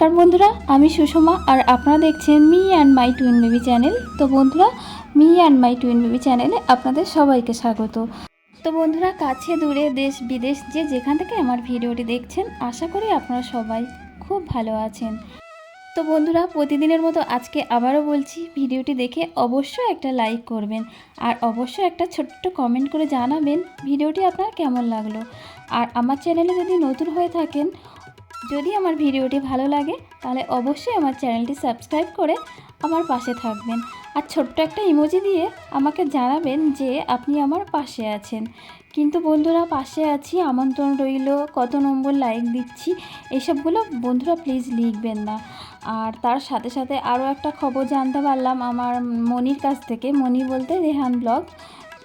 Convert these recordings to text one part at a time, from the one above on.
নমস্কার বন্ধুরা, আমি সুষমা আর আপনারা দেখছেন me and my twin baby channel. তো বন্ধুরা, me and my twin baby চ্যানেলে আপনাদের সবাইকে স্বাগত। তো বন্ধুরা, কাছে দূরে দেশ বিদেশ যে যেখান থেকে আমার ভিডিওটি দেখছেন, আশা করি আপনারা সবাই খুব ভালো আছেন। তো বন্ধুরা, প্রতিদিনের মতো আজকে আবারও বলছি, ভিডিওটি দেখে অবশ্যই একটা লাইক করবেন আর অবশ্যই একটা ছোট্ট কমেন্ট করে জানাবেন ভিডিওটি আপনার কেমন লাগল। আর আমার চ্যানেলে যদি নতুন হয়ে থাকেন যদি আমার ভিডিওটি ভালো লাগে, তাহলে অবশ্যই আমার চ্যানেলটি সাবস্ক্রাইব করে আমার পাশে থাকবেন। আর ছোট্ট একটা ইমোজি দিয়ে আমাকে জানাবেন যে আপনি আমার পাশে আছেন। কিন্তু বন্ধুরা, পাশে আছি, আমন্ত্রণ রইল, কত নম্বর লাইক দিচ্ছি, এসবগুলো বন্ধুরা প্লিজ লিখবেন না। আর তার সাথে সাথে আরও একটা খবর জানতে পারলাম আমার মনির কাছ থেকে মনি বলতে রেহান ব্লগ।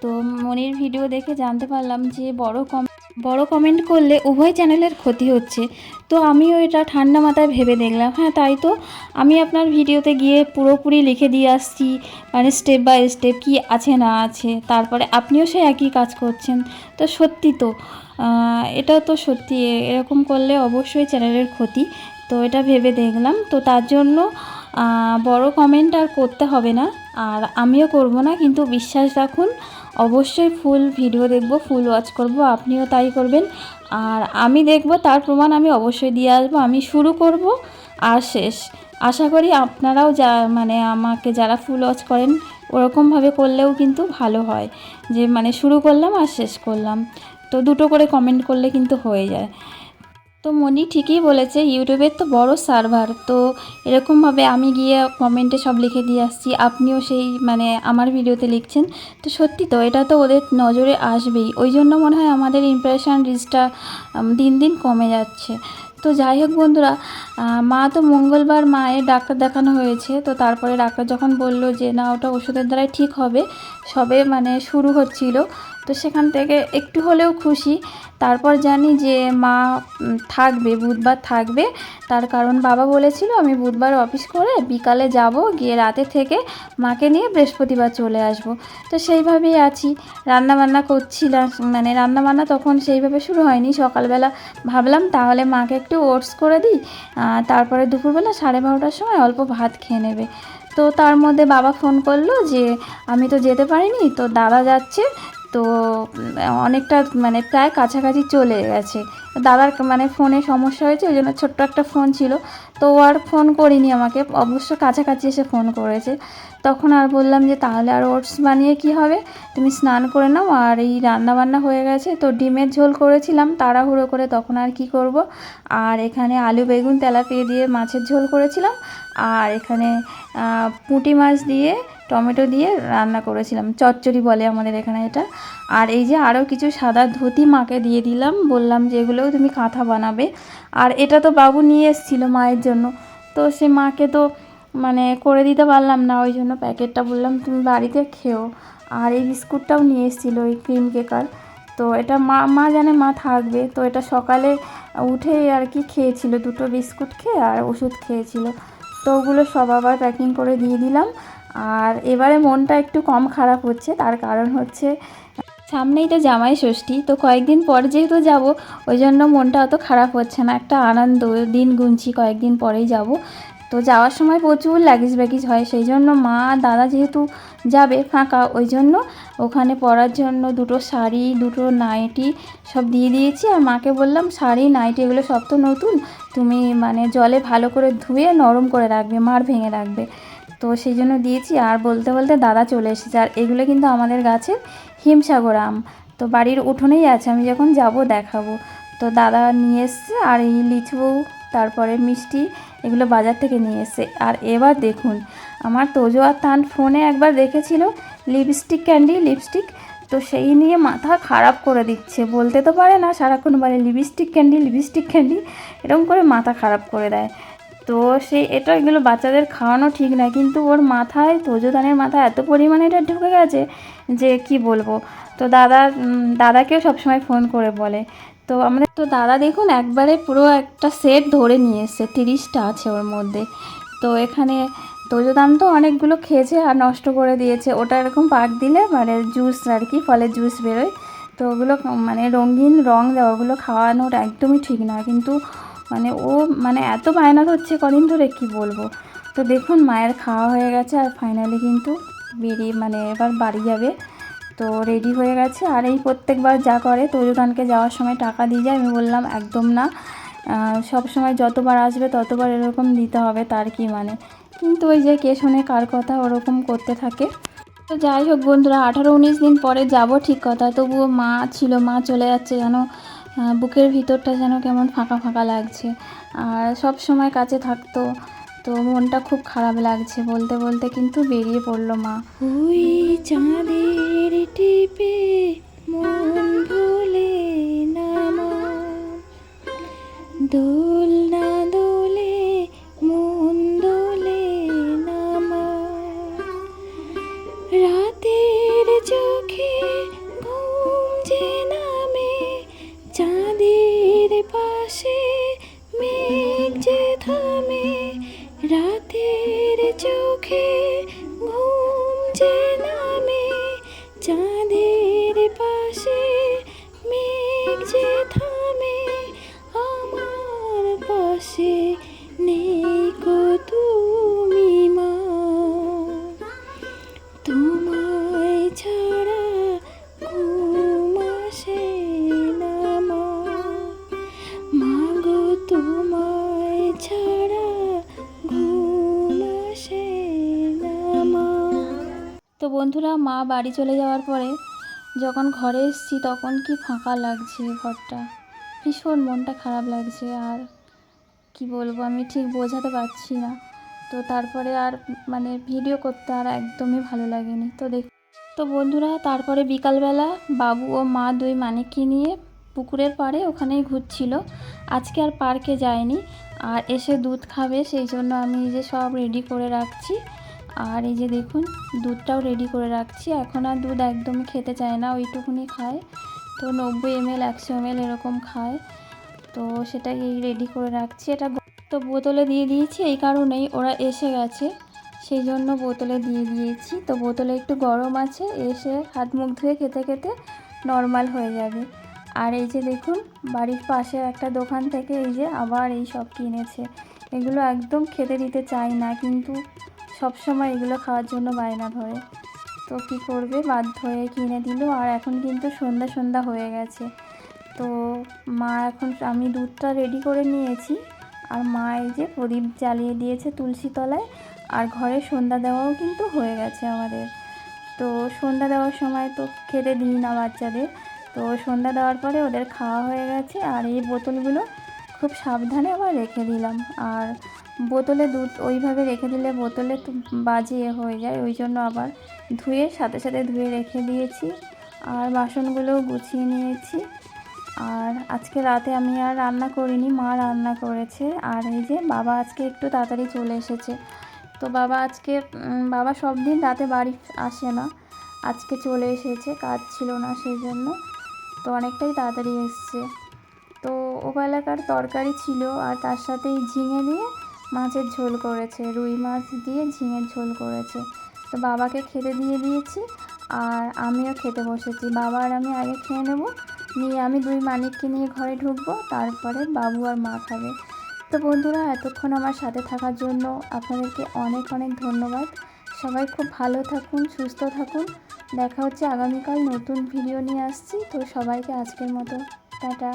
তো মনির ভিডিও দেখে জানতে পারলাম যে বড় কম বড় কমেন্ট করলে উভয় চ্যানেলের ক্ষতি হচ্ছে। তো আমিও এটা ঠান্ডা মাথায় ভেবে দেখলাম। হ্যাঁ তাই তো। আমি আপনার ভিডিওতে গিয়ে পুরোপুরি লিখে দিয়ে আসছি মানে স্টেপ বাই স্টেপ কি আছে না আছে, তারপরে আপনিও সে একই কাজ করছেন। তো সত্যি তো এটা তো সত্যি। এরকম করলে অবশ্যই চ্যানেলের ক্ষতি। তো এটা ভেবে দেখলাম। তো তার জন্য বড় কমেন্ট আর করতে হবে না। আর আমিও করব না, কিন্তু বিশ্বাস রাখুন, অবশ্যই ফুল ভিডিও দেখব ফুল ওয়াচ করব, আপনিও তাই করবেন। আর আমি দেখব, তার প্রমাণ আমি অবশ্যই দিয়ে আসব, আমি শুরু করব আর শেষ। আশা করি আপনারাও যা মানে আমাকে যারা ফুল ওয়াচ করেন, ওরকমভাবে করলেও কিন্তু ভালো হয়। যে মানে শুরু করলাম আর শেষ করলাম। তো দুটো করে কমেন্ট করলে কিন্তু হয়ে যায়। তো মনি ঠিকই বলেছে, ইউটিউবের তো বড় সার্ভার, তো এরকমভাবে আমি গিয়ে কমেন্টে সব লিখে দিয়ে আসছি। আপনিও সেই মানে আমার ভিডিওতে লিখছেন। তো সত্যি তো, এটা তো ওদের নজরে আসবেই। ওই জন্য মনে হয় আমাদের ইমপ্রেশন রিচটা দিন দিন কমে যাচ্ছে। তো যাই হোক বন্ধুরা মা তো মঙ্গলবার মায়ের ডাক্তার দেখানো হয়েছে। তো তারপরে ডাক্তার যখন বলল যে, না, ওটা ওষুধের দ্বারাই ঠিক হবে। সবে মানে শুরু হচ্ছিল। তো সেখান থেকে একটু হলেও খুশি। তারপর জানি যে মা থাকবে, বুধবার থাকবে। তার কারণ বাবা বলেছিল, আমি বুধবার অফিস করে বিকালে যাব, গিয়ে রাতে থেকে মাকে নিয়ে বৃহস্পতিবার চলে আসব। তো সেইভাবেই আছি। রান্নাবান্না করছিলাম মানে রান্নাবান্না তখন সেইভাবে শুরু হয়নি। সকালবেলা ভাবলাম, তাহলে মাকে একটু ওটস করে দিই তারপরে দুপুরবেলা সাড়ে বারোটার সময় অল্প ভাত খেয়ে নেবে। তো তার মধ্যে বাবা ফোন করল যে, আমি তো যেতে পারিনি তো দাদা যাচ্ছে। তো অনেকটা মানে প্রায় কাছাকাছি চলে গেছে। দাদার মানে ফোনে সমস্যা হয়েছে, ওই জন্য ছোট্ট একটা ফোন ছিল। তো ও আর ফোন করিনি আমাকে, অবশ্য কাছাকাছি এসে ফোন করেছে। তখন আর বললাম যে, তাহলে আর ওটস বানিয়ে কি হবে? তুমি স্নান করে নাও। আর এই রান্না বান্না হয়ে গেছে, তো ডিমের ঝোল করেছিলাম, তাড়াহুড়ো করে তখন আর কি করব? আর এখানে আলু, বেগুন, তেলাপিয়া দিয়ে মাছের ঝোল করেছিলাম। আর এখানে পুঁটি মাছ দিয়ে টমেটো দিয়ে রান্না করেছিলাম। চচ্চড়ি বলে আমাদের এখানে এটা। আর এই যে আরও কিছু সাদা ধুতি মাকে দিয়ে দিলাম। বললাম যে এগুলোও তুমি কাঁথা বানাবে। আর এটা তো বাবু নিয়ে এসেছিল মায়ের জন্য। তো সে মাকে তো মানে করে দিতে পারলাম না, ওই জন্য প্যাকেটটা বললাম, তুমি বাড়িতে খেও। আর এই বিস্কুটটাও নিয়ে এসেছিল ওই ক্রিম কেকার। তো এটা মা মা জানে মা থাকবে। তো এটা সকালে উঠেই আর কি খেয়েছিল, দুটো বিস্কুট খেয়ে আর ওষুধ খেয়েছিল। তো ওগুলো সব আবার প্যাকিং করে দিয়ে দিলাম। আর এবারে মনটা একটু কম খারাপ হচ্ছে, তার কারণ হচ্ছে, সামনেই তো জামাই ষষ্ঠী, তো কয়েকদিন পর যেহেতু যাব, ওই জন্য মনটা অত খারাপ হচ্ছে না, একটা আনন্দ, দিন গুনছি, কয়েকদিন পরেই যাব। তো যাওয়ার সময় প্রচুর লাগেজ ব্যাগিজ হয়, সেই জন্য মা, দাদা যেহেতু যাবে ফাঁকা, ওই জন্য ওখানে পরার জন্য দুটো শাড়ি, দুটো নাইটি সব দিয়ে দিয়েছি, আর মাকে বললাম, শাড়ি, নাইটি এগুলো সব তো নতুন, তুমি মানে জলে ভালো করে ধুয়ে নরম করে রাখবে, মার ভেঙে রাখবে। তো সেই জন্য দিয়েছি। আর বলতে বলতে দাদা চলে এসেছে। আর এগুলো কিন্তু আমাদের গাছের হিমসাগর আম। তো বাড়ির উঠোনেই আছে। আমি যখন যাব দেখাবো। তো দাদা নিয়ে এসছে। আর এই লিচু, তারপরে মিষ্টি, এগুলো বাজার থেকে নিয়ে এসছে। আর এবার দেখুন, আমার তোজো আর তান ফোনে একবার দেখেছিল লিপস্টিক ক্যান্ডি, লিপস্টিক। তো সেই নিয়ে মাথা খারাপ করে দিচ্ছে। বলতে তো পারে না, সারাক্ষণ বলে লিপস্টিক ক্যান্ডি লিপস্টিক ক্যান্ডি। এরকম করে মাথা খারাপ করে দেয়। তো সে এটা এগুলো বাচ্চাদের খাওয়ানো ঠিক না, কিন্তু ওর মাথায় তোজোদানের মাথায় এত পরিমাণে এটা ঢুকে গেছে যে কি বলব? তো দাদা দাদাকেও সবসময় ফোন করে বলে। তো আমাদের, তো দাদা দেখুন একবারে পুরো একটা সেট ধরে নিয়ে এসছে, তিরিশটা আছে ওর মধ্যে। তো এখানে তোজোদান তো অনেকগুলো খেয়েছে আর নষ্ট করে দিয়েছে। ওটা এরকম পাক দিলে মানে জুস আর কি, ফলের জুস বেরোয়। তো ওগুলো মানে রঙিন রং দেওয়া, ওগুলো খাওয়ানোর একদমই ঠিক না। কিন্তু মানে ও মানে এত বায়না ধরছে কদিন ধরে কি বলব? তো দেখুন মায়ের খাওয়া হয়ে গেছে আর ফাইনালি কিন্তু বেরিয়ে মানে এবার বাড়ি যাবে। তো রেডি হয়ে গেছে। আর এই প্রত্যেকবার যা করে তৈরুদানকে যাওয়ার সময় টাকা দিয়ে যায়। আমি বললাম একদম না। সব সময় যতবার আসবে ততবার এরকম দিতে হবে তার কি মানে? কিন্তু ওই যে কে শোনে কার কথা ওরকম করতে থাকে। তো যাই হোক বন্ধুরা আঠারো উনিশ দিন পরে যাব ঠিক কথা। তবুও মা ছিল মা চলে যাচ্ছে আহ, বুকের ভিতরটা যেন কেমন ফাঁকা ফাঁকা লাগছে। আর সব সময় কাছে থাকতো, তো মনটা খুব খারাপ লাগছে বলতে বলতে কিন্তু বেরিয়ে পড়ল মা। ওই চাঁদের টিপে মন ভুলে না দোল না দোলে বন্ধুরা, মা বাড়ি চলে যাওয়ার পরে যখন ঘরে এসেছি তখন কি ফাঁকা লাগছে ঘরটা? ভীষণ মনটা খারাপ লাগছে আর কি বলব, আমি ঠিক বোঝাতে পারছি না। তো তারপরে আর মানে ভিডিও করতে আর একদমই ভালো লাগেনি। তো দেখ, তো বন্ধুরা, তারপরে বিকালবেলা বাবু ও মা দুই মানিককে নিয়ে পুকুরের পাড়ে ওখানেই ঘুরছিল। আজকে আর পার্কে যায়নি। আর এসে দুধ খাবে, সেই জন্য আমি যে সব রেডি করে রাখছি। আর এই যে দেখুন, দুধটাও রেডি করে রাখছি। এখন আর দুধ একদম খেতে চায় না, ওইটুকুনি খায়। তো নব্বই এম এল একশো এম এল এরকম খায়। তো সেটাই রেডি করে রাখছি। এটা তো বোতলে দিয়ে দিয়েছি, এই কারণেই ওরা এসে গেছে। সেই জন্য বোতলে দিয়ে দিয়েছি। তো বোতলে একটু গরম আছে, এসে হাত মুখ ধুয়ে খেতে খেতে নর্মাল হয়ে যাবে। আর এই যে দেখুন, বাড়ির পাশে একটা দোকান থেকে এই যে আবার এই সব কিনেছে। এগুলো একদম খেতে দিতে চাই না, কিন্তু সব সময় এগুলো খাওয়ার জন্য বায়না ধরে। তো কি করবে? বাধ্য হয়ে কিনে দিল, আর এখন কিন্তু সন্ধ্যা সন্ধ্যা হয়ে গেছে। তো মা এখন, আমি দুধটা রেডি করে নিয়েছি, আর মা এই যে প্রদীপ জ্বালিয়ে দিয়েছে তুলসী তলায়, আর ঘরে সন্ধ্যা দেওয়াও কিন্তু হয়ে গেছে আমাদের। তো সন্ধ্যা দেওয়ার সময় তো খেতে দিই না বাচ্চাদের তো সন্ধ্যা দেওয়ার পরে ওদের খাওয়া হয়ে গেছে আর এই বোতলগুলো খুব সাবধানে আবার রেখে দিলাম। আর বোতলে দুধ ওইভাবে রেখে দিলে বোতলে তো বাজে হয়ে যায়, ওই জন্য আবার ধুয়ে সাথে সাথে ধুয়ে রেখে দিয়েছি। আর বাসনগুলোও গুছিয়ে নিয়েছি। আর আজকে রাতে আমি আর রান্না করিনি, মা রান্না করেছে। আর এই যে বাবা আজকে একটু তাড়াতাড়ি চলে এসেছে। তো বাবা আজকে বাবা সব দিন রাতে বাড়ি আসে না। আজকে চলে এসেছে, কাজ ছিল না সেই জন্য। তো অনেকটাই তাড়াতাড়ি এসছে। তো ওবেলাকার তরকারি ছিল আর তার সাথেই ঝিঙে দিয়ে মাছের ঝোল করেছে, রুই মাছ দিয়ে ঝিঙের ঝোল করেছে। তো বাবাকে খেতে দিয়ে দিয়েছি আর আমিও খেতে বসেছি। বাবা আর আমি আগে খেয়ে নেব, নিয়ে আমি দুই মানিককে নিয়ে ঘরে ঢুকবো, তারপরে বাবু আর মা খাবে। তো বন্ধুরা, এতক্ষণ আমার সাথে থাকার জন্য আপনাদেরকে অনেক অনেক ধন্যবাদ। সবাই খুব ভালো থাকুন, সুস্থ থাকুন। দেখা হচ্ছে আগামীকাল নতুন ভিডিও নিয়ে আসছি। তো সবাইকে আজকের মতো টাটা।